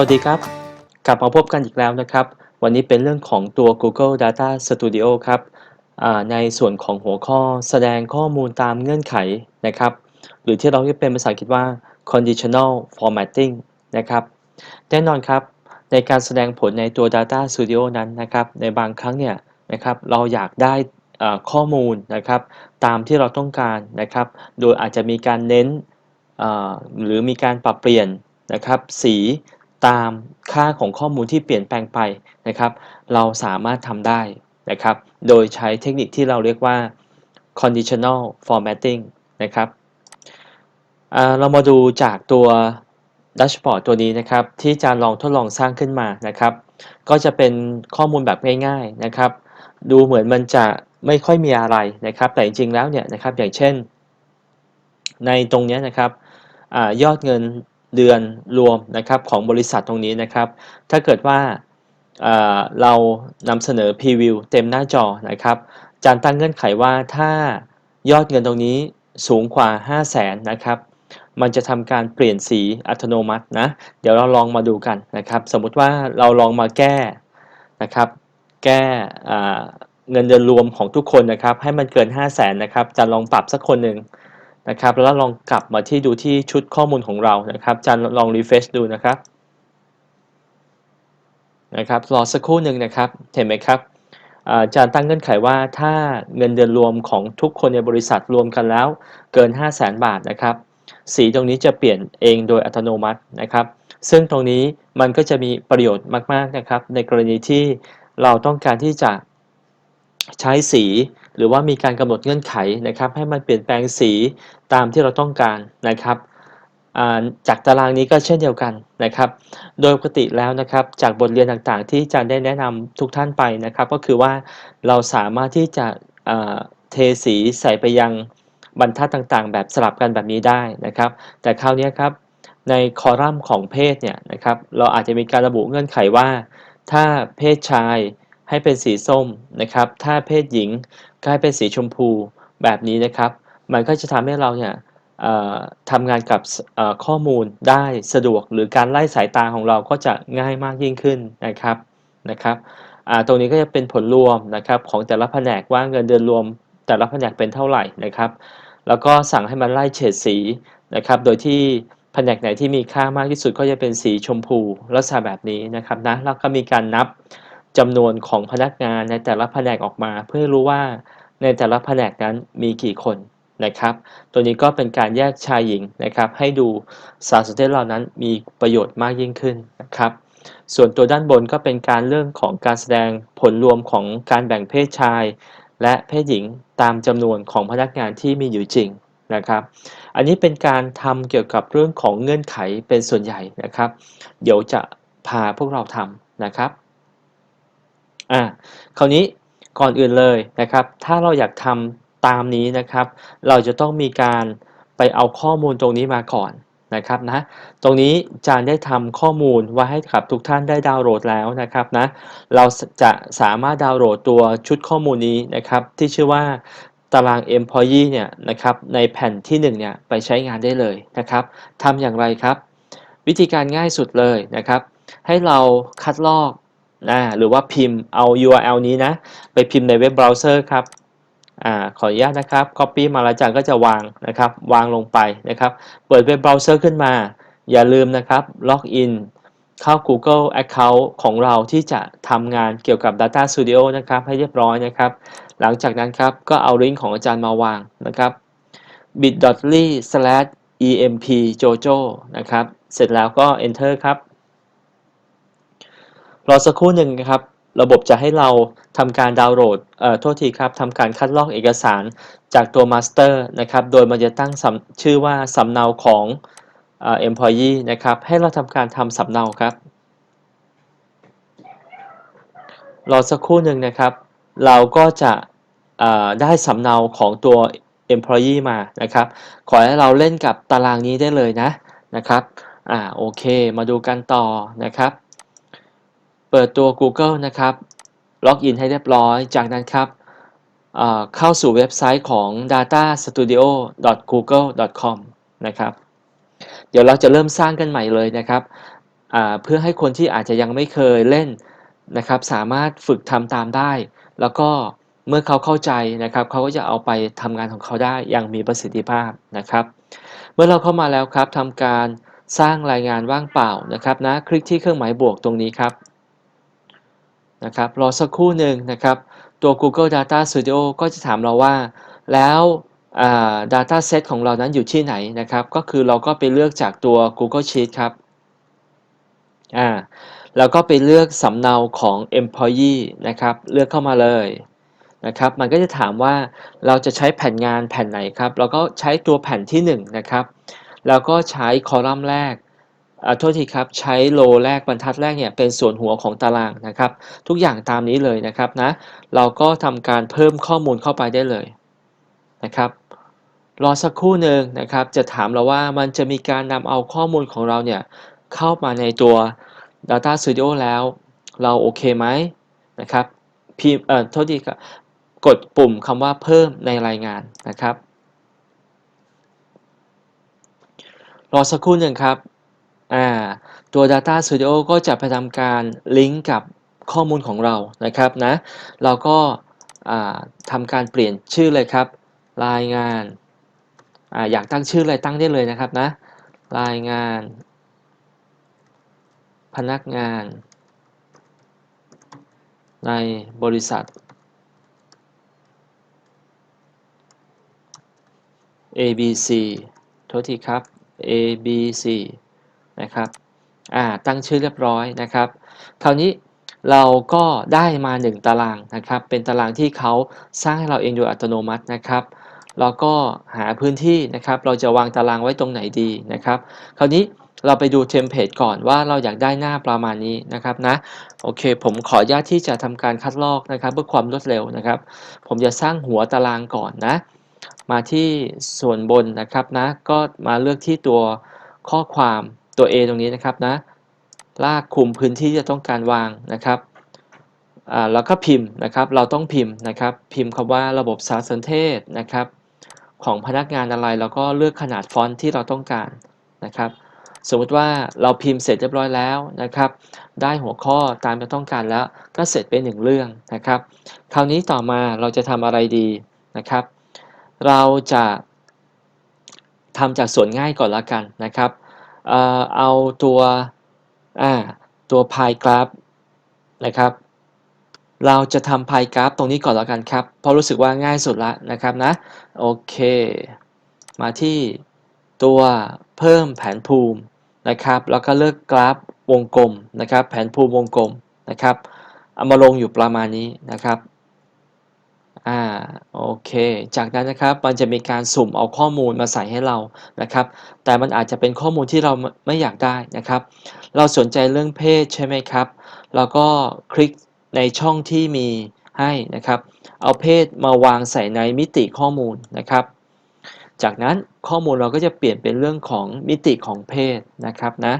วัสดีครับ กลับมาพบกันอีกแล้วนะครับ วันนี้เป็นเรื่องของตัว Google Data Studio ครับในส่วนของหัวข้อแสดงข้อมูลตามเงื่อนไขนะครับ หรือที่เราเรียกเป็นภาษาอังกฤษว่า conditional formatting นะครับ แน่นอนครับ ในการแสดงผลในตัว Data Studio นั้นนะครับ ในบางครั้งเนี่ยนะครับ เราอยากได้ข้อมูลนะครับตามที่เราต้องการนะครับ โดยอาจจะมีการเน้นหรือมีการปรับเปลี่ยนนะครับ สี ตามค่าของข้อมูลที่เปลี่ยนแปลงไปนะครับ เราสามารถทำได้นะครับ โดยใช้เทคนิคที่เราเรียกว่า conditional formatting นะครับเรามาดูจากตัวดัชบอร์ดตัวนี้นะครับ ที่จะลองทดลองสร้างขึ้นมานะครับ ก็จะเป็นข้อมูลแบบง่าย ๆนะครับ ดูเหมือนมันจะไม่ค่อยมีอะไรนะครับ แต่จริงๆแล้วเนี่ยนะครับอย่างเช่น ในตรงนี้นะครับอยอดเงิน เดือนรวมนะครับของบริษัทตรงนี้นะครับ ถ้าเกิดว่าเรานำเสนอพรีวิวเต็มหน้าจอนะครับจานตั้งเงื่อนไขว่าถ้ายอดเงินตรงนี้สูงกว่า 5 0 0แสนนะครับ มันจะทำการเปลี่ยนสีอัตโนมัตินะ เดี๋ยวเราลองมาดูกันนะครับ สมมติว่าเราลองมาแก้นะครับ แก้เงินเดือนรวมของทุกคนนะครับ ให้มันเกิน 5 0 0แสนนะครับจะลองปรับสักคนหนึ่ง นะครับ แล้วลองกลับมาที่ดูที่ชุดข้อมูลของเรานะครับจะลองรีเฟชดูนะครับนะครับรอสักครู่หนึ่งนะครับเห็นไหมครับอาจารย์ตั้งเงื่อนไขว่าถ้าเงินเดือนรวมของทุกคนในบริษัทรวมกันแล้วเกิน 5 0 0แสนบาทนะครับ สีตรงนี้จะเปลี่ยนเองโดยอัตโนมัตินะครับ ซึ่งตรงนี้มันก็จะมีประโยชน์มาก ๆ นะครับ ในกรณีที่เราต้องการที่จะใช้สี หรือว่ามีการกำหนดเงื่อนไขนะครับให้มันเปลี่ยนแปลงสีตามที่เราต้องการนะครับจากตารางนี้ก็เช่นเดียวกันนะครับ โดยปกติแล้วนะครับ จากบทเรียนต่างๆ ที่อาจารย์ได้แนะนำทุกท่านไปนะครับ ก็คือว่าเราสามารถที่จะเทสีใส่ไปยังบรรทัดต่างๆ แบบสลับกันแบบนี้ได้นะครับ แต่คราวนี้ครับในคอลัมน์ของเพศเนี่ยนะครับ เราอาจจะมีการระบุเงื่อนไขว่า ถ้าเพศชายให้เป็นสีส้มนะครับ ถ้าเพศหญิง ก็ให้เป็นสีชมพูแบบนี้นะครับ มันก็จะทำให้เราเนี่ยทำงานกับข้อมูลได้สะดวกหรือการไล่สายตาของเราก็จะง่ายมากยิ่งขึ้นนะครับนะครับตรงนี้ก็จะเป็นผลรวมนะครับของแต่ละแผนกว่าเงินเดือนรวม แต่ละแผนกเป็นเท่าไหร่นะครับ แล้วก็สั่งให้มันไล่เฉดสีนะครับ โดยที่แผนกไหนที่มีค่ามากที่สุดก็จะเป็นสีชมพูลักษณะแบบนี้นะครับนะแล้วก็มีการนับ จำนวนของพนักงานในแต่ละแผนกออกมา เพื่อรู้ว่าในแต่ละแผนกนั้นมีกี่คนนะครับ ตัวนี้ก็เป็นการแยกชายหญิงนะครับ ให้ดูสารสนเทศเหล่านั้นมีประโยชน์มากยิ่งขึ้นนะครับ ส่วนตัวด้านบนก็เป็นการเรื่องของการแสดงผลรวมของการแบ่งเพศชาย และเพศหญิงตามจำนวนของพนักงานที่มีอยู่จริงนะครับ อันนี้เป็นการทำเกี่ยวกับเรื่องของเงื่อนไขเป็นส่วนใหญ่นะครับ เดี๋ยวจะพาพวกเราทำนะครับ อ่าคราวนี้ก่อนอื่นเลยนะครับ ถ้าเราอยากทำตามนี้นะครับ เราจะต้องมีการไปเอาข้อมูลตรงนี้มาก่อนนะครับนะ ตรงนี้จานได้ทำข้อมูลไว้ให้กับทุกท่านได้ดาวน์โหลดแล้วนะครับนะ เราจะสามารถดาวน์โหลดตัวชุดข้อมูลนี้นะครับ ที่ชื่อว่าตาราง employee เนี่ยนะครับในแผ่นที่1เนี่ยไปใช้งานได้เลยนะครับทำอย่างไรครับ วิธีการง่ายสุดเลยนะครับ ให้เราคัดลอก นะหรือว่าพิมพ์เอา URL นี้นะ ไปพิมพ์ในเว็บเบราว์เซอร์ครับอ่าขออนุญาตนะครับ Copy มาแล้วจังก็จะวางนะครับ วางลงไปนะครับ เปิดเว็บเบราว์เซอร์ขึ้นมา อย่าลืมนะครับล็อกอินเข้า Google Account ของเราที่จะทำงานเกี่ยวกับ Data Studio นะครับ ให้เรียบร้อยนะครับ หลังจากนั้นครับ ก็เอาลิงก์ของอาจารย์มาวางนะครับ bit.ly/empjojo นะครับ เสร็จแล้วก็ Enter ครับ รอสักครู่หนึ่งนะครับ ระบบจะให้เราทำการดาวน์โหลดเอ่อโทษทีครับทำการคัดลอกเอกสารจากตัว Master นะครับ โดยมันจะตั้งชื่อว่าสำเนาของเอ่อ employee นะครับ ให้เราทำการทำสำเนาครับ รอสักครู่หนึ่งนะครับ เราก็จะได้สำเนาของตัว employee มานะครับ ขอให้เราเล่นกับตารางนี้ได้เลยนะนะครับ อ่า โอเค มาดูกันต่อนะครับ เปิดตัว Google นะครับ ล็อกอินให้เรียบร้อย จากนั้นครับเข้าสู่เว็บไซต์ของ datastudio.google.com นะครับ เดี๋ยวเราจะเริ่มสร้างกันใหม่เลยนะครับ เพื่อให้คนที่อาจจะยังไม่เคยเล่นนะครับ สามารถฝึกทำตามได้ แล้วก็เมื่อเขาเข้าใจนะครับ เขาก็จะเอาไปทำงานของเขาได้อย่างมีประสิทธิภาพนะครับ เมื่อเราเข้ามาแล้วครับทำการสร้างรายงานว่างเปล่านะครับนะคลิกที่เครื่องหมายบวกตรงนี้ครับ นะครับรอสักครู่หนึ่งนะครับ ตัว Google Data Studio ก็จะถามเราว่า แล้ว Data Set ของเรานั้นอยู่ที่ไหนนะครับ ก็คือเราก็ไปเลือกจากตัว Google Sheet ครับอ่าแล้วก็ไปเลือกสำเนาของ Employee นะครับ เลือกเข้ามาเลยนะครับ มันก็จะถามว่าเราจะใช้แผ่นงานแผ่นไหนครับ เราก็ใช้ตัวแผ่นที่1นะครับ แล้วก็ใช้คอลัมน์แรก อ่าโทษทีครับ ใช้โลแรกบรรทัดแรกเนี่ยเป็นส่วนหัวของตารางนะครับ ทุกอย่างตามนี้เลยนะครับนะ เราก็ทำการเพิ่มข้อมูลเข้าไปได้เลยนะครับรอสักครู่หนึ่งนะครับ จะถามเราว่ามันจะมีการนำเอาข้อมูลของเราเนี่ยเข้ามาในตัว Data Studio แล้ว เราโอเคไหมนะครับพิมเอ่อโทษทีครับกดปุ่มคำว่าเพิ่มในรายงานนะครับ รอสักครู่หนึ่งครับ อ่าตัว Data Studio ก็จะไปทำการลิงก์กับข้อมูลของเรานะครับนะ เราก็ทำการเปลี่ยนชื่อเลยครับ รายงานออยากตั้งชื่ออะไรตั้งได้เลยนะครับนะ รายงาน พนักงาน ในบริษัท ABC โทษทีครับ ABC นะครับอ่าตั้งชื่อเรียบร้อยนะครับคราวนี้เราก็ได้มา 1 ตารางนะครับ เป็นตารางที่เขาสร้างให้เราเองโดยอัตโนมัตินะครับเราก็หาพื้นที่นะครับ เราจะวางตารางไว้ตรงไหนดีนะครับ คราวนี้เราไปดูเทมเพลตก่อนว่าเราอยากได้หน้าประมาณนี้นะครับนะ โอเค ผมขออนุญาตที่จะทำการคัดลอกนะครับ เพื่อความรวดเร็วนะครับ ผมจะสร้างหัวตารางก่อนนะ มาที่ส่วนบนนะครับนะ ก็มาเลือกที่ตัวข้อความ ตัว A ตรงนี้นะครับนะลากคุมพื้นที่ที่จะต้องการวางนะครับแล้วก็พิมพ์นะครับ เราต้องพิมพ์นะครับ พิมพ์คำว่าระบบสารสนเทศนะครับ ของพนักงานอะไรแล้วก็เลือกขนาดฟอนต์ที่เราต้องการนะครับ สมมติว่าเราพิมพ์เสร็จเรียบร้อยแล้วนะครับ ได้หัวข้อตามที่ต้องการแล้วก็เสร็จเป็นหนึ่งเรื่องนะครับ คราวนี้ต่อมาเราจะทำอะไรดีนะครับ เราจะทำจากส่วนง่ายก่อนละกันนะครับ เอาตัวตัวพายกราฟนะครับ เราจะทำพายกราฟตรงนี้ก่อนแล้วกันครับ เพราะรู้สึกว่าง่ายสุดละนะครับนะ โอเค มาที่ตัวเพิ่มแผนภูมินะครับ แล้วก็เลือกกราฟวงกลมนะครับ แผนภูมิวงกลมนะครับ เอามาลงอยู่ประมาณนี้นะครับ อ่าโอเค จากนั้นนะครับมันจะมีการสุ่มเอาข้อมูลมาใส่ให้เรานะครับ แต่มันอาจจะเป็นข้อมูลที่เราไม่อยากได้นะครับ เราสนใจเรื่องเพศใช่ไหมครับ เราก็คลิกในช่องที่มีให้นะครับ เอาเพศมาวางใส่ในมิติข้อมูลนะครับ จากนั้นข้อมูลเราก็จะเปลี่ยนเป็นเรื่องของมิติของเพศนะครับนะ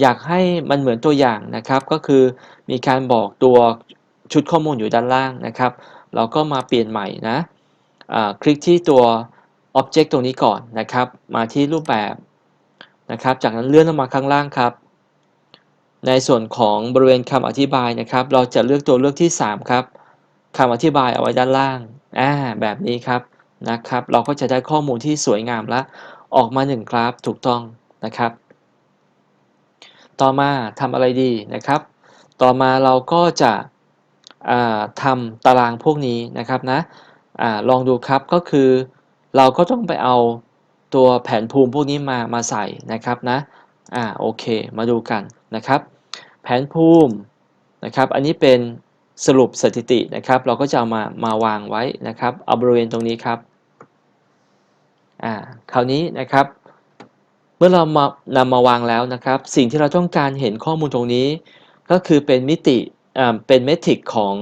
อยากให้มันเหมือนตัวอย่างนะครับก็คือมีการบอกตัวชุดข้อมูลอยู่ด้านล่างนะครับ เราก็มาเปลี่ยนใหม่นะคลิกที่ตัว Object ตรงนี้ก่อนนะครับ มาที่รูปแบบนะครับ จากนั้นเลื่อนลงมาข้างล่างครับ ในส่วนของบริเวณคำอธิบายนะครับ เราจะเลือกตัวเลือกที่ 3 ครับคำอธิบายเอาไว้ด้านล่างอ่าแบบนี้ครับนะครับ เราก็จะได้ข้อมูลที่สวยงามและออกมา1กราฟถูกต้องนะครับ ต่อมาทำอะไรดีนะครับ ต่อมาเราก็จะ ทำตารางพวกนี้นะครับนะอลองดูครับก็คือเราก็ต้องไปเอาตัวแผนภูมิพวกนี้มามาใส่นะครับนะอ่าโอเคมาดูกันนะครับ แผนภูมินะครับ อันนี้เป็นสรุปสถิตินะครับ เราก็จะเอามามาวางไว้นะครับเอาบริเวณตรงนี้ครับอ่าคราวนี้นะครับ เมื่อเรามานำมาวางแล้วนะครับ สิ่งที่เราต้องการเห็นข้อมูลตรงนี้ ก็คือเป็นมิติ เป็นเมทริกของ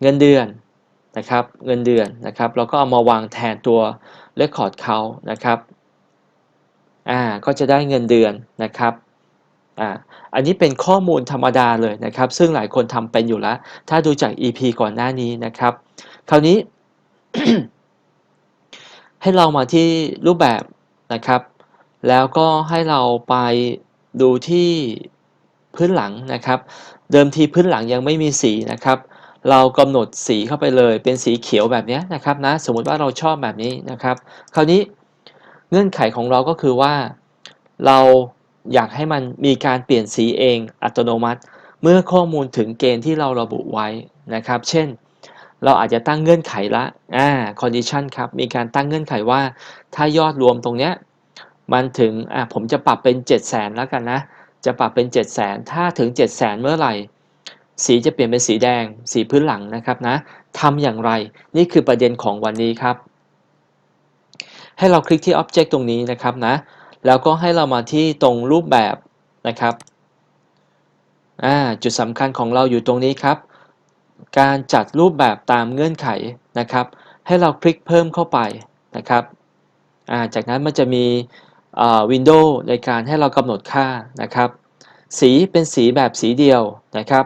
เงินเดือนนะครับเงินเดือนนะครับเราก็เอามาวางแทนตัวเรคคอร์ดเขานะครับอ่าก็จะได้เงินเดือนนะครับอ่าอันนี้เป็นข้อมูลธรรมดาเลยนะครับ ซึ่งหลายคนทำเป็นอยู่แล้ว ถ้าดูจาก EP ก่อนหน้านี้นะครับ คราวนี้ ให้เรามาที่รูปแบบนะครับ แล้วก็ให้เราไปดูที่พื้นหลังนะครับ เดิมทีพื้นหลังยังไม่มีสีนะครับ เรากำหนดสีเข้าไปเลย เป็นสีเขียวแบบนี้นะครับนะ สมมุติว่าเราชอบแบบนี้นะครับ คราวนี้เงื่อนไขของเราก็คือว่า เราอยากให้มันมีการเปลี่ยนสีเองอัตโนมัติ เมื่อข้อมูลถึงเกณฑ์ที่เราระบุไว้นะครับ เช่น เราอาจจะตั้งเงื่อนไขละอ่า condition ครับ มีการตั้งเงื่อนไขว่า ถ้ายอดรวมตรงเนี้ยมันถึงอ่าผมจะปรับเป็น 7 0 0 0 0 0แล้วกันนะ จะปรับเป็น 7 0 0 0 0 ถ้าถึง7 0 0 0 0 0 เมื่อไหร่ สีจะเปลี่ยนเป็นสีแดง สีพื้นหลังนะครับนะทำอย่างไรนี่คือประเด็นของวันนี้ครับ ให้เราคลิกที่ Object ตรงนี้นะครับนะแล้วก็ให้เรามาที่ตรงรูปแบบนะครับจุดสำคัญของเราอยู่ตรงนี้ครับ การจัดรูปแบบตามเงื่อนไขนะครับ ให้เราคลิกเพิ่มเข้าไปนะครับาจากนั้นมันจะมี วินโดว์ในการให้เรากำหนดค่านะครับ สีเป็นสีแบบสีเดียวนะครับ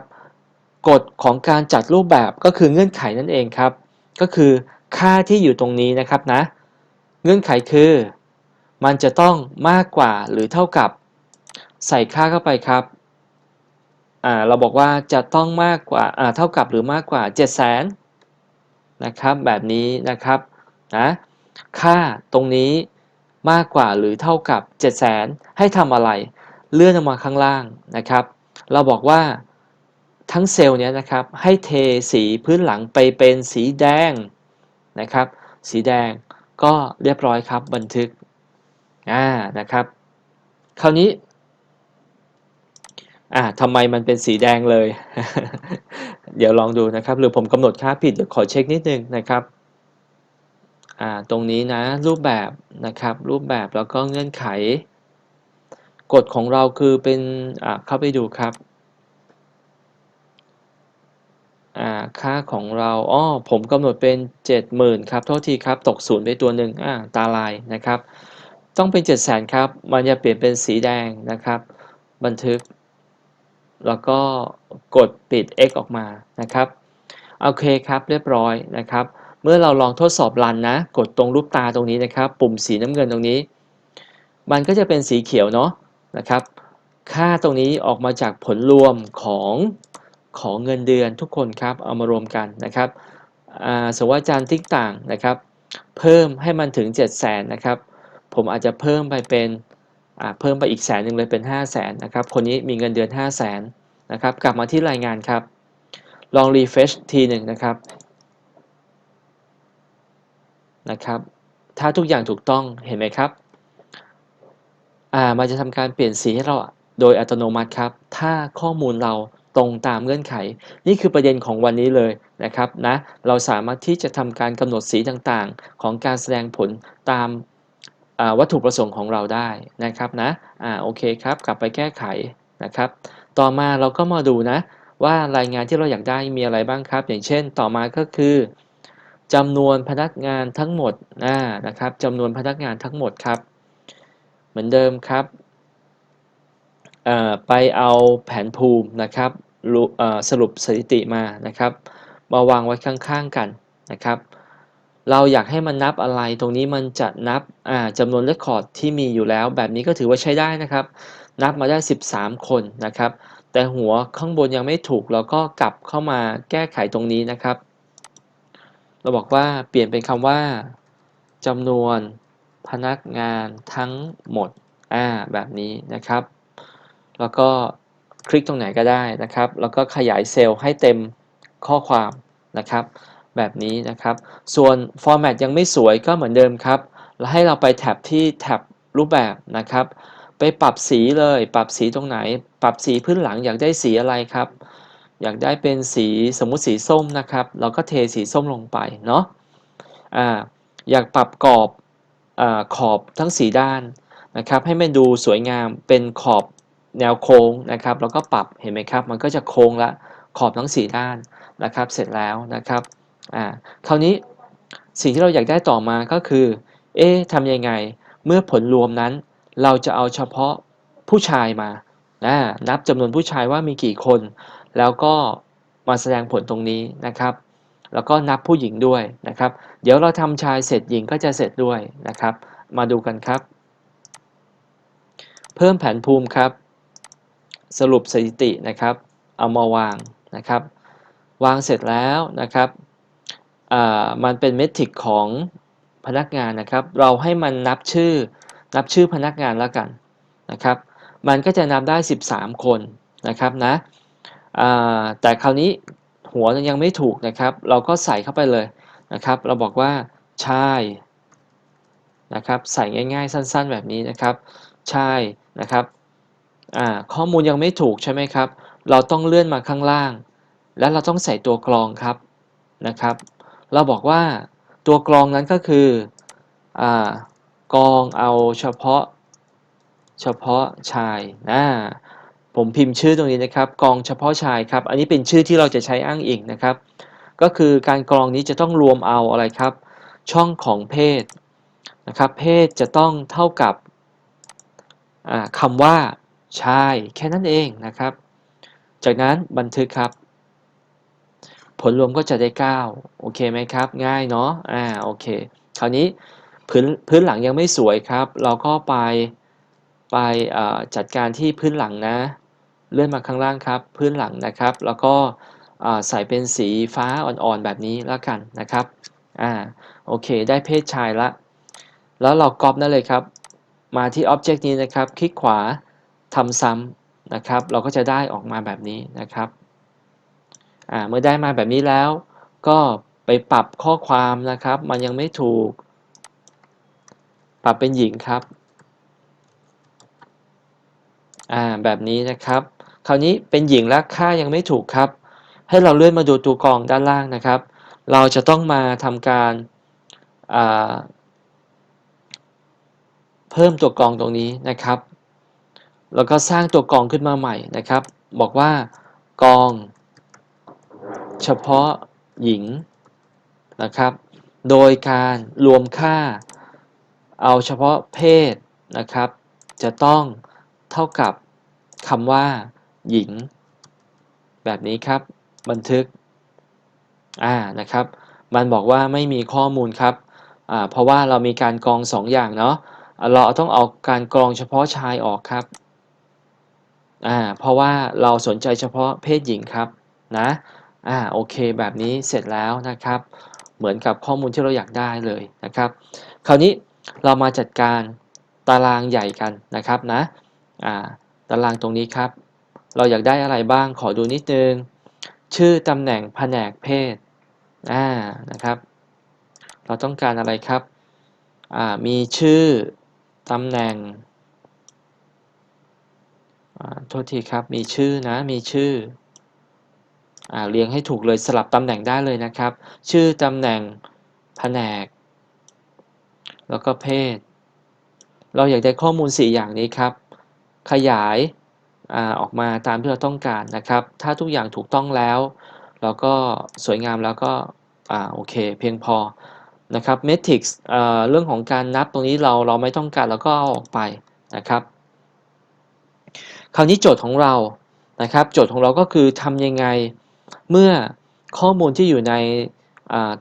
กฎของการจัดรูปแบบก็คือเงื่อนไขนั่นเองครับ ก็คือค่าที่อยู่ตรงนี้นะครับนะ เงื่อนไขคือ มันจะต้องมากกว่าหรือเท่ากับใส่ค่าเข้าไปครับ อ่า เราบอกว่าจะต้องมากกว่า อ่า เท่ากับหรือมากกว่า 7 0 0 0 0 0นะครับ แบบนี้นะครับ นะ ค่าตรงนี้ มากกว่าหรือเท่ากับ 7 0 0 0 0 0 ให้ทำอะไร เลื่อนลงมาข้างล่างนะครับ เราบอกว่าทั้งเซลล์เนี้ยนะครับให้เทสีพื้นหลังไปเป็นสีแดงนะครับ สีแดงก็เรียบร้อยครับบันทึกอ่านะครับ คราวนี้อ่าทำไมมันเป็นสีแดงเลย เดี๋ยวลองดูนะครับ หรือผมกำหนดค่าผิดเดี๋ยวขอเช็คนิดนึงนะครับ ตรงนี้นะรูปแบบนะครับรูปแบบแล้วก็เงื่อนไข กฎของเราคือเป็นเข้าไปดูครับค่าของเราอ้อผมกำหนดเป็น 70,000ครับโทษทีครับตกศูนย์ไปตัวหนึ่งอ่าตาลายนะครับ ต้องเป็น700,000ครับ มันจะเปลี่ยนเป็นสีแดงนะครับ บันทึก แล้วก็กดปิด x ออกมานะครับ โอเคครับเรียบร้อยนะครับ เมื่อเราลองทดสอบรันนะ กดตรงรูปตาตรงนี้นะครับ ปุ่มสีน้ำเงินตรงนี้ มันก็จะเป็นสีเขียวเนาะนะครับ ค่าตรงนี้ออกมาจากผลรวมของของเงินเดือนทุกคนครับ เอามารวมกันนะครับสมมติว่าอาจารย์ติ๊กต่างนะครับ เพิ่มให้มันถึง 7 0 0 0 0 0นะครับ ผมอาจจะเพิ่มไปเป็นเพิ่มไปอีกแสนหนึ่งเลยเป็น 5 0 0แสนนะครับ คนนี้มีเงินเดือน 5 0 0แสนนะครับ กลับมาที่รายงานครับ ลอง refresh ทีหนึ่งนะครับ นะครับ ถ้าทุกอย่างถูกต้องเห็นไหมครับอ่ามันจะทำการเปลี่ยนสีให้เราโดยอัตโนมัติครับ ถ้าข้อมูลเราตรงตามเงื่อนไข นี่คือประเด็นของวันนี้เลยนะครับนะเราสามารถที่จะทำการกำหนดสีต่างๆ ของการแสดงผลตามวัตถุประสงค์ของเราได้นะครับนะอ่าโอเคครับกลับไปแก้ไขนะครับ ต่อมาเราก็มาดูนะว่ารายงานที่เราอยากได้มีอะไรบ้างครับ อย่างเช่นต่อมาก็คือ จำนวนพนักงานทั้งหมดนะนะครับจำนวนพนักงานทั้งหมดครับ เหมือนเดิมครับไปเอาแผนภูมินะครับสรุปสถิติมานะครับ มาวางไว้ข้างๆกันนะครับ เราอยากให้มันนับอะไรตรงนี้มันจะนับจำนวนเรคคอร์ดที่มีอยู่แล้ว แบบนี้ก็ถือว่าใช้ได้นะครับ นับมาได้ 13 คนนะครับ แต่หัวข้างบนยังไม่ถูกเราก็กลับเข้ามาแก้ไขตรงนี้นะครับ เราบอกว่าเปลี่ยนเป็นคำว่าจำนวนพนักงานทั้งหมด อ่า แบบนี้นะครับ แล้วก็คลิกตรงไหนก็ได้นะครับ แล้วก็ขยายเซลล์ให้เต็มข้อความนะครับ แบบนี้นะครับ ส่วนฟอร์แมตยังไม่สวยก็เหมือนเดิมครับ แล้วให้เราไปแท็บที่แท็บรูปแบบนะครับ ไปปรับสีเลย ปรับสีตรงไหน ปรับสีพื้นหลังอยากได้สีอะไรครับ อยากได้เป็นสีสมมุติสีส้มนะครับ เราก็เทสีส้มลงไปเนาะอ่าอยากปรับกรอบอขอบทั้งสีด้านนะครับ ให้มันดูสวยงามเป็นขอบแนวโค้งนะครับ แล้วก็ปรับเห็นไหมครับ มันก็จะโค้งละขอบทั้ง 4 ด้านนะครับ เสร็จแล้วนะครับอ่าคราวนี้สิ่งที่เราอยากได้ต่อมาก็คือ เอ๊ะทำยังไง เมื่อผลรวมนั้น เราจะเอาเฉพาะผู้ชายมานะนับจำนวนผู้ชายว่ามีกี่คน แล้วก็มาแสดงผลตรงนี้นะครับ แล้วก็นับผู้หญิงด้วยนะครับ เดี๋ยวเราทำชายเสร็จหญิงก็จะเสร็จด้วยนะครับ มาดูกันครับ เพิ่มแผนภูมิครับ สรุปสถิตินะครับ เอามาวางนะครับ วางเสร็จแล้วนะครับอ่ามันเป็นเมทริกของพนักงานนะครับ เราให้มันนับชื่อ นับชื่อพนักงานแล้วกันนะครับ มันก็จะนับได้ 13 คนนะครับนะ แต่คราวนี้หัวยังไม่ถูกนะครับ เราก็ใส่เข้าไปเลยนะครับ เราบอกว่าใชายนะครับ ใส่ง่ายๆ สั้นๆ แบบนี้นะครับ ใชายนะครับข้อมูลยังไม่ถูกใช่ไหมครับ เราต้องเลื่อนมาข้างล่าง แล้วเราต้องใส่ตัวกรองครับนะครับ เราบอกว่าตัวกรองนั้นก็คืออกรองเอาเฉพาะเฉพาะชายนะ ผมพิมพ์ชื่อตรงนี้นะครับกองเฉพาะชายครับ อันนี้เป็นชื่อที่เราจะใช้อ้างอิงนะครับ ก็คือการกรองนี้จะต้องรวมเอาอะไรครับ ช่องของเพศนะครับ เพศจะต้องเท่ากับคำว่าชายแค่นั้นเองนะครับ จากนั้นบันทึกครับ ผลรวมก็จะได้ 9 โอเคไหมครับ ง่ายเนาะอ่าโอเค คราวนี้พื้นพื้นหลังยังไม่สวยครับ เราก็ไปไปจัดการที่พื้นหลังนะ เลื่อนมาข้างล่างครับ พื้นหลังนะครับ แล้วก็ใส่เป็นสีฟ้าอ่อนๆแบบนี้แล้วกันนะครับอ่าโอเค ได้เพศชายละ แล้วเราก๊อปนั่นเลยครับ มาที่ Object นี้นะครับ คลิกขวาทำซ้ำนะครับ เราก็จะได้ออกมาแบบนี้นะครับอ่าเมื่อได้มาแบบนี้แล้ว ก็ไปปรับข้อความนะครับ มันยังไม่ถูก ปรับเป็นหญิงครับอ่าแบบนี้นะครับ คราวนี้เป็นหญิงแล้วค่ายังไม่ถูกครับ ให้เราเลื่อนมาดูตัวกรองด้านล่างนะครับ เราจะต้องมาทำการเพิ่มตัวกรองตรงนี้นะครับ แล้วก็สร้างตัวกรองขึ้นมาใหม่นะครับ บอกว่ากอง เฉพาะหญิงนะครับ โดยการรวมค่า เอาเฉพาะเพศนะครับ จะต้องเท่ากับคำว่า หญิง แบบนี้ครับ บันทึกอ่านะครับ มันบอกว่าไม่มีข้อมูลครับอ่าเพราะว่าเรามีการกรอง2ออย่างเนาะเราต้องเอาการกรองเฉพาะชายออกครับอ่าเพราะว่าเราสนใจเฉพาะเพศหญิงครับนะอ่าโอเคแบบนี้เสร็จแล้วนะครับ เหมือนกับข้อมูลที่เราอยากได้เลยนะครับ คราวนี้เรามาจัดการตารางใหญ่กันนะครับนะอ่าตารางตรงนี้ครับ เราอยากได้อะไรบ้างขอดูนิดนึง ชื่อตำแหน่งแผนกเพศอ่านะครับ เราต้องการอะไรครับอ่ามีชื่อตำแหน่งโทษทีครับ มีชื่อนะ มีชื่ออเรียงให้ถูกเลยสลับตำแหน่งได้เลยนะครับ ชื่อตำแหน่งแผนก แล้วก็เพศ เราอยากได้ข้อมูล 4 อย่างนี้ครับ ขยาย อออกมาตามที่เราต้องการนะครับ ถ้าทุกอย่างถูกต้องแล้วเราก็สวยงามแล้วก็โอเค เพียงพอนะครับเมทริกซ์เรื่องของการนับตรงนี้เราเราไม่ต้องการเราก็เอาออกไปนะครับ คราวนี้โจทย์ของเรานะครับ โจทย์ของเราก็คือทำยังไงเมื่อข้อมูลที่อยู่ใน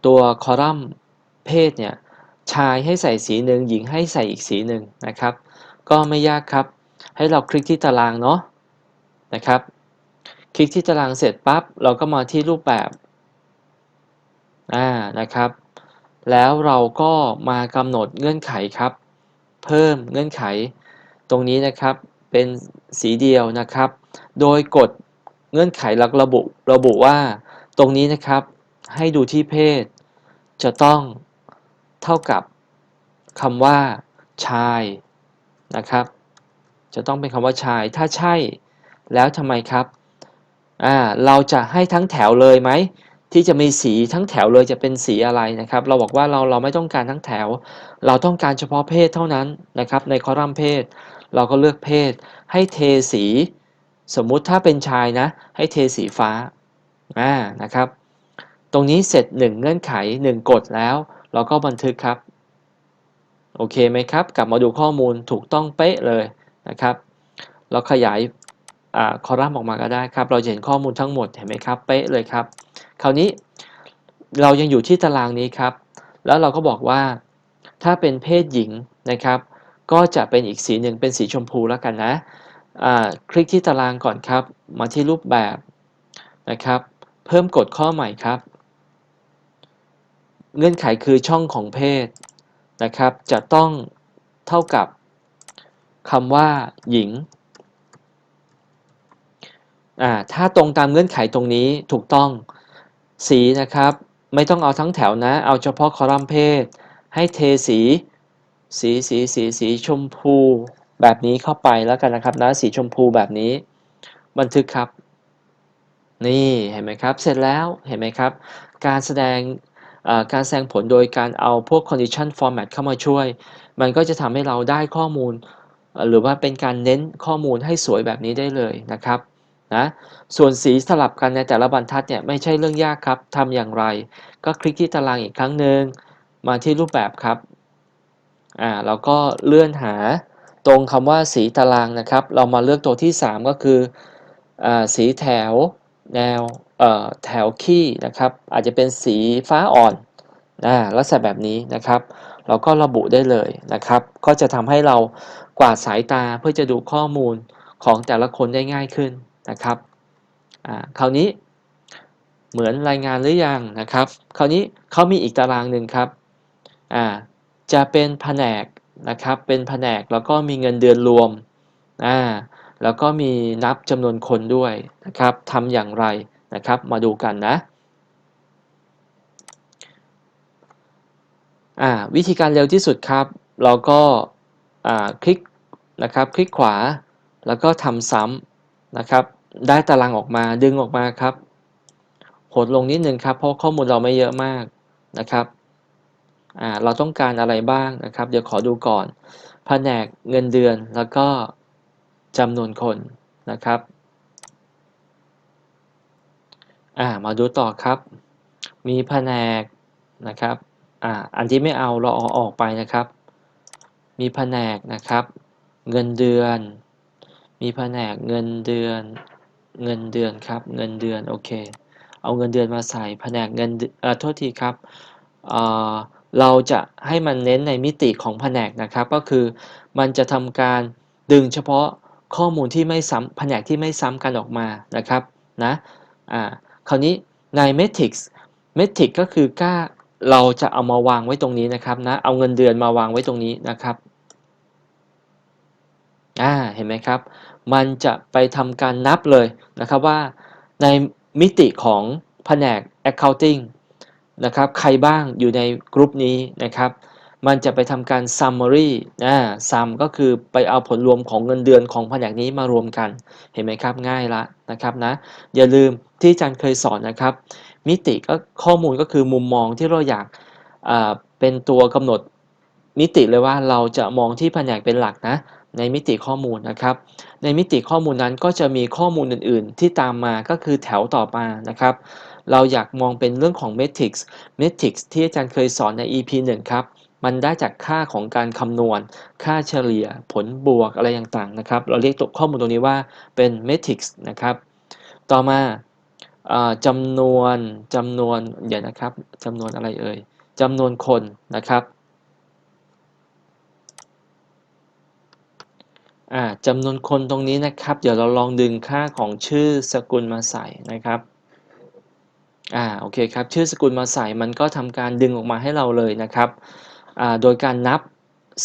ตัวคอลัมน์เพศเนี่ยชายให้ใส่สีหนึ่งหญิงให้ใส่อีกสีหนึ่งนะครับ ก็ไม่ยากครับ ให้เราคลิกที่ตารางเนาะ นะครับ คลิกที่ตารางเสร็จปั๊บเราก็มาที่รูปแบบอ่านะครับ แล้วเราก็มากำหนดเงื่อนไขครับ เพิ่มเงื่อนไขตรงนี้นะครับเป็นสีเดียวนะครับ โดยกดเงื่อนไขหลักระบุระบุว่าตรงนี้นะครับให้ดูที่เพศ จะต้องเท่ากับคำว่าชายนะครับ จะต้องเป็นคำว่าชาย ถ้าใช่ แล้วทำไมครับอ่าเราจะให้ทั้งแถวเลยไหมที่จะมีสีทั้งแถวเลยจะเป็นสีอะไรนะครับ เราบอกว่าเราเราไม่ต้องการทั้งแถว เราต้องการเฉพาะเพศเท่านั้นนะครับ ในคอลัมน์เพศ เราก็เลือกเพศ ให้เทสี สมมุติถ้าเป็นชายนะ ให้เทสีฟ้าอ่านะครับ ตรงนี้เสร็จ 1 เงื่อนไข 1กดแล้ว เราก็บันทึกครับ โอเคไหมครับ กลับมาดูข้อมูลถูกต้องเป๊ะเลยนะครับ เราขยาย คอลัมน์ออกมาก็ได้ครับ เราเห็นข้อมูลทั้งหมดเห็นไหมครับ เป๊ะเลยครับ คราวนี้เรายังอยู่ที่ตารางนี้ครับ แล้วเราก็บอกว่าถ้าเป็นเพศหญิงนะครับ ก็จะเป็นอีกสีหนึ่งเป็นสีชมพูแล้วกันนะอ่าคลิกที่ตารางก่อนครับ มาที่รูปแบบนะครับ เพิ่มกฎข้อใหม่ครับ เงื่อนไขคือช่องของเพศนะครับ จะต้องเท่ากับคำว่าหญิง อ่าถ้าตรงตามเงื่อนไขตรงนี้ถูกต้องสีนะครับ ไม่ต้องเอาทั้งแถวนะ เอาเฉพาะคอลัมน์เพศ ให้เทสี สีสีสีสีชมพูแบบนี้เข้าไปแล้วกันนะครับนะสีชมพูแบบนี้ บันทึกครับ นี่เห็นไหมครับ เสร็จแล้วเห็นไหมครับ การแสดงการแสดงผลโดยการเอาพวก condition format เข้ามาช่วย มันก็จะทำให้เราได้ข้อมูล หรือว่าเป็นการเน้นข้อมูลให้สวยแบบนี้ได้เลยนะครับ นะส่วนสีสลับกันในแต่ละบรรทัดเนี่ยไม่ใช่เรื่องยากครับทำอย่างไร ก็คลิกที่ตารางอีกครั้งหนึ่งมาที่รูปแบบครับอ่าเราก็เลื่อนหาตรงคำว่าสีตารางนะครับ เรามาเลือกตัวที่ 3 ก็คืออสีแถวแนวแถวขี้นะครับ อาจจะเป็นสีฟ้าอ่อนนะลักษณะแบบนี้นะครับ เราก็ระบุได้เลยนะครับ ก็จะทำให้เรากวาดสายตาเพื่อจะดูข้อมูลของแต่ละคนได้ง่ายขึ้น นะครับคราวนี้เหมือนรายงานหรือยังนะครับ คราวนี้เขามีอีกตารางหนึ่งครับจะเป็นแผนกนะครับเป็นแผนกแล้วก็มีเงินเดือนรวมอ่าแล้วก็มีนับจำนวนคนด้วยนะครับทำอย่างไรนะครับมาดูกันนะอ่าวิธีการเร็วที่สุดครับ เราก็อ่าคลิกนะครับคลิกขวาแล้วก็ทำซ้ำ นะครับ ได้ตารางออกมาดึงออกมาครับหดลงนิดนึงครับ เพราะข้อมูลเราไม่เยอะมากนะครับเราต้องการอะไรบ้างนะครับ เดี๋ยวขอดูก่อน แผนกเงินเดือนแล้วก็จำนวนคนนะครับมาดูต่อครับ มีแผนกนะครับออันที่ไม่เอาเราเอาออกไปนะครับ มีแผนกนะครับ เงินเดือน มีแผนกเงินเดือน เงินเดือนครับ เงินเดือนโอเค เอาเงินเดือนมาใส่แผนกเงินเอ่อโทษทีครับเอ่อเราจะให้มันเน้นในมิติของแผนกนะครับ ก็คือมันจะทำการดึงเฉพาะข้อมูลที่ไม่ซ้ำแผนกที่ไม่ซ้ำกันออกมานะครับนะอ่าคราวนี้ใน Matrix Matrix ก็คือกล้าเราจะเอามาวางไว้ตรงนี้นะครับนะเอาเงินเดือนมาวางไว้ตรงนี้นะครับอ่าเห็นไหมครับ มันจะไปทำการนับเลยนะครับว่าในมิติของแผนก accounting นะครับใครบ้างอยู่ในกลุ่มนี้นะครับ มันจะไปทำการ summary นะ sum ก็คือไปเอาผลรวมของเงินเดือนของแผนกนี้มารวมกันเห็นไหมครับง่ายละนะครับนะอย่าลืมที่อาจารย์เคยสอนนะครับ มิติก็ข้อมูลก็คือมุมมองที่เราอยากเป็นตัวกำหนดมิติเลยว่าเราจะมองที่แผนกเป็นหลักนะ ในมิติข้อมูลนะครับ ในมิติข้อมูลนั้นก็จะมีข้อมูลอื่น ๆ ที่ตามมาก็คือแถวต่อมานะครับ เราอยากมองเป็นเรื่องของ Matrix Matrix ที่อาจารย์เคยสอนใน EP 1 ครับ มันได้จากค่าของการคำนวณ ค่าเฉลี่ย ผลบวกอะไรต่าง ๆ นะครับ เราเรียกตัวข้อมูลตรงนี้ว่าเป็น Matrix นะครับ ต่อมาจำนวนจำนวนเดี๋ยวนะครับจำนวนอะไรเอ่ยจำนวนคนนะครับ จำนวนคนตรงนี้นะครับ เดี๋ยวเราลองดึงค่าของชื่อสกุลมาใส่นะครับอ่าโอเคครับชื่อสกุลมาใส่มันก็ทำการดึงออกมาให้เราเลยนะครับอ่าโดยการนับ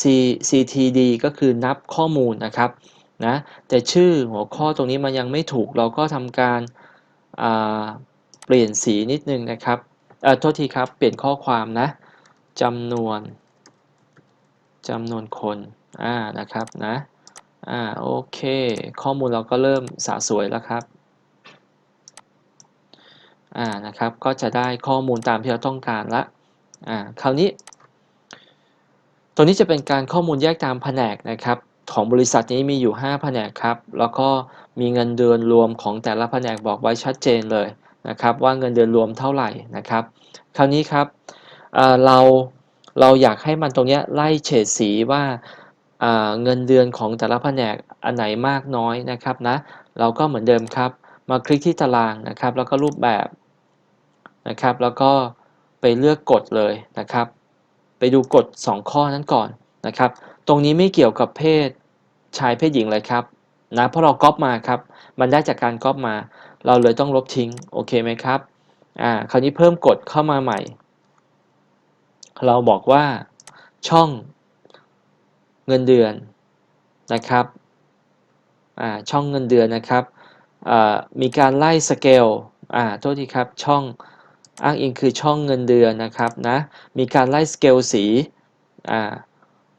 C CTD ก็คือนับข้อมูลนะครับนะแต่ชื่อหัวข้อตรงนี้มันยังไม่ถูกเราก็ทำการอ่าเปลี่ยนสีนิดนึงนะครับเอ่อโทษทีครับเปลี่ยนข้อความนะจำนวนจำนวนคนอ่านะครับนะ อ่าโอเค ข้อมูลเราก็เริ่มสะสวยแล้วครับอ่านะครับก็จะได้ข้อมูลตามที่เราต้องการละอ่าคราวนี้ ตัวนี้จะเป็นการข้อมูลแยกตามแผนกนะครับของบริษัทนี้มีอยู่ 5 แผนกครับ แล้วก็มีเงินเดือนรวมของแต่ละแผนกบอกไว้ชัดเจนเลยนะครับ ว่าเงินเดือนรวมเท่าไหร่นะครับ คราวนี้ครับเราเราอยากให้มันตรงนี้ไล่เฉดสีว่า เงินเดือนของแต่ละแผนกอันไหนมากน้อยนะครับนะเราก็เหมือนเดิมครับ มาคลิกที่ตารางนะครับ แล้วก็รูปแบบนะครับ แล้วก็ไปเลือกกฎเลยนะครับ ไปดูกฎ 2 ข้อนั้นก่อนนะครับ ตรงนี้ไม่เกี่ยวกับเพศชายเพศหญิงเลยครับนะเพราะเราก๊อปมาครับ มันได้จากการก๊อปมา เราเลยต้องลบทิ้งโอเคไหมครับอ่าคราวนี้เพิ่มกฎเข้ามาใหม่ เราบอกว่าช่อง เงินเดือนนะครับช่องเงินเดือนนะครับมีการไล่สเกลอ่าโทษทีครับช่องอ้างอิงคือช่องเงินเดือนนะครับนะมีการไล่สเกลสี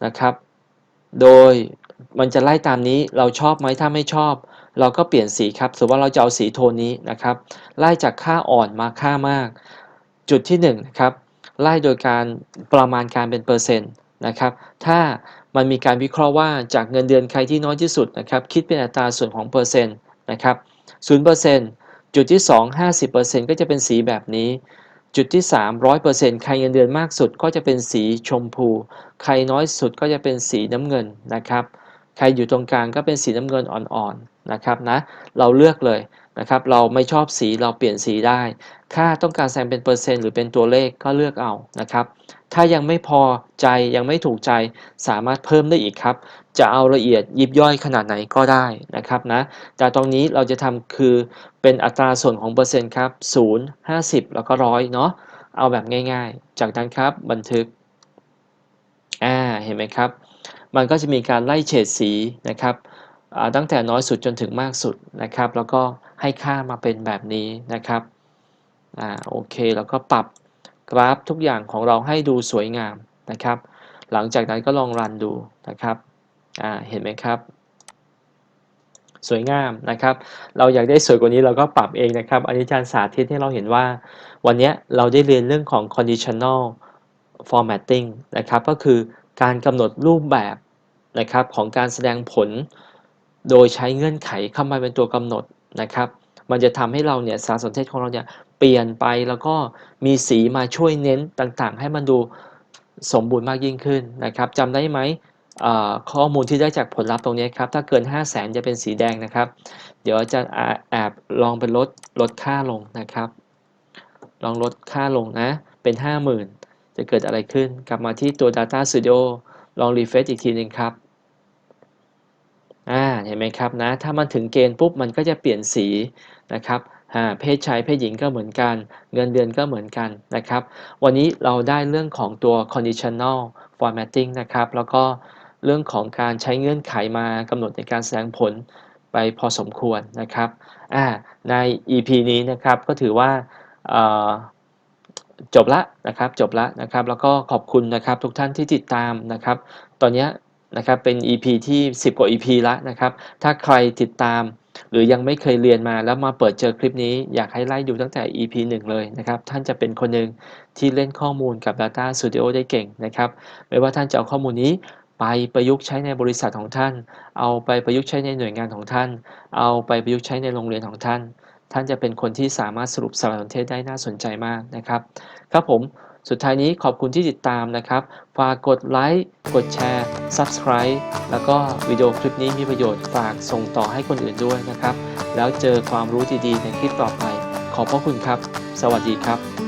นะครับโดยมันจะไล่ตามนี้เราชอบไหมถ้าไม่ชอบ เราก็เปลี่ยนสีครับสมมติว่าเราจะเอาสีโทนนี้นะครับ ไล่จากค่าอ่อนมาค่ามาก จุดที่1นงนะครับไล่โดยการประมาณการเป็นเปอร์เซ็นต์นะครับ ถ้า มันมีการวิเคราะห์ว่าจากเงินเดือนใครที่น้อยที่สุดนะครับคิดเป็นอัตราส่วนของเปอร์เซ็นต์นะครับศูนย์เปอร์เซ็นต์จุดที่ 2 50%ก็จะเป็นสีแบบนี้ จุดที่ 3 100%ใครเงินเดือนมากสุดก็จะเป็นสีชมพู ใครน้อยสุดก็จะเป็นสีน้ำเงินนะครับ ใครอยู่ตรงกลางก็เป็นสีน้ำเงินอ่อนๆนะครับนะเราเลือกเลย นะครับ เราไม่ชอบสีเราเปลี่ยนสีได้ ค่าต้องการแสดงเป็นเปอร์เซ็นต์หรือเป็นตัวเลขก็เลือกเอานะครับ ถ้ายังไม่พอใจยังไม่ถูกใจสามารถเพิ่มได้อีกครับ จะเอาละเอียดยิบย่อยขนาดไหนก็ได้นะครับนะ แต่ตรงนี้เราจะทำคือเป็นอัตราส่วนของเปอร์เซ็นต์ครับ 0 50 แล้วก็ร้อยเนาะ เอาแบบง่ายๆ จากนั้นครับบันทึก อ่า เห็นไหมครับ มันก็จะมีการไล่เฉดสีนะครับตั้งแต่น้อยสุดจนถึงมากสุดนะครับ แล้วก็ ให้ค่ามาเป็นแบบนี้นะครับอ่าโอเคแล้วก็ปรับกราฟทุกอย่างของเราให้ดูสวยงามนะครับ หลังจากนั้นก็ลองรันดูนะครับอ่าเห็นไหมครับสวยงามนะครับ เราอยากได้สวยกว่านี้เราก็ปรับเองนะครับ อันนี้อาจารย์สาธิตให้เราเห็นว่า วันนี้เราได้เรียนเรื่องของ conditional formatting นะครับ ก็คือการกำหนดรูปแบบนะครับของการแสดงผล โดยใช้เงื่อนไขเข้ามาเป็นตัวกำหนด นะครับ มันจะทำให้เราเนี่ยสารสนเทศของเราเนี่ยเปลี่ยนไปแล้วก็มีสีมาช่วยเน้นต่างๆ ให้มันดูสมบูรณ์มากยิ่งขึ้นนะครับจำได้ไหมข้อมูลที่ได้จากผลลัพธ์ตรงนี้ครับ ถ้าเกิน 5 0 0แสนจะเป็นสีแดงนะครับ เดี๋ยวอาจารย์แอบลองเป็นลดลดค่าลงนะครับ ลองลดค่าลงนะ เป็น 50,000 จะเกิดอะไรขึ้น กลับมาที่ตัว Data Studio ลองรีเฟรชอีกทีหนึ่งครับ อ่าเห็นไหมครับนะถ้ามันถึงเกณฑ์ปุ๊บมันก็จะเปลี่ยนสีนะครับอ่าเพศชายเพศหญิงก็เหมือนกัน เงินเดือนก็เหมือนกันนะครับ วันนี้เราได้เรื่องของตัว conditional formatting นะครับ แล้วก็เรื่องของการใช้เงื่อนไขมากำหนดในการแสดงผลไปพอสมควรนะครับอ่าใน EP นี้นะครับก็ถือว่าจบละนะครับจบละนะครับ แล้วก็ขอบคุณนะครับทุกท่านที่ติดตามนะครับ ตอนนี้ นะครับเป็น EP ที่ 10 กว่า EP แล้วนะครับ ถ้าใครติดตาม หรือยังไม่เคยเรียนมาแล้วมาเปิดเจอคลิปนี้ อยากให้ไล่ดูตั้งแต่ EP 1 เลยนะครับ ท่านจะเป็นคนหนึ่งที่เล่นข้อมูลกับ Data Studio ได้เก่งนะครับ ไม่ว่าท่านจะเอาข้อมูลนี้ไปประยุกต์ใช้ในบริษัทของท่าน เอาไปประยุกต์ใช้ในหน่วยงานของท่าน เอาไปประยุกต์ใช้ในโรงเรียนของท่าน ท่านจะเป็นคนที่สามารถสรุปสารสนเทศได้น่าสนใจมากนะครับ ครับผม สุดท้ายนี้ขอบคุณที่ติดตามนะครับ ฝากกดไลค์ กดแชร์ Subscribe แล้วก็วิดีโอคลิปนี้มีประโยชน์ฝากส่งต่อให้คนอื่นด้วยนะครับ แล้วเจอความรู้ดีๆในคลิปต่อไป ขอบพระคุณครับ สวัสดีครับ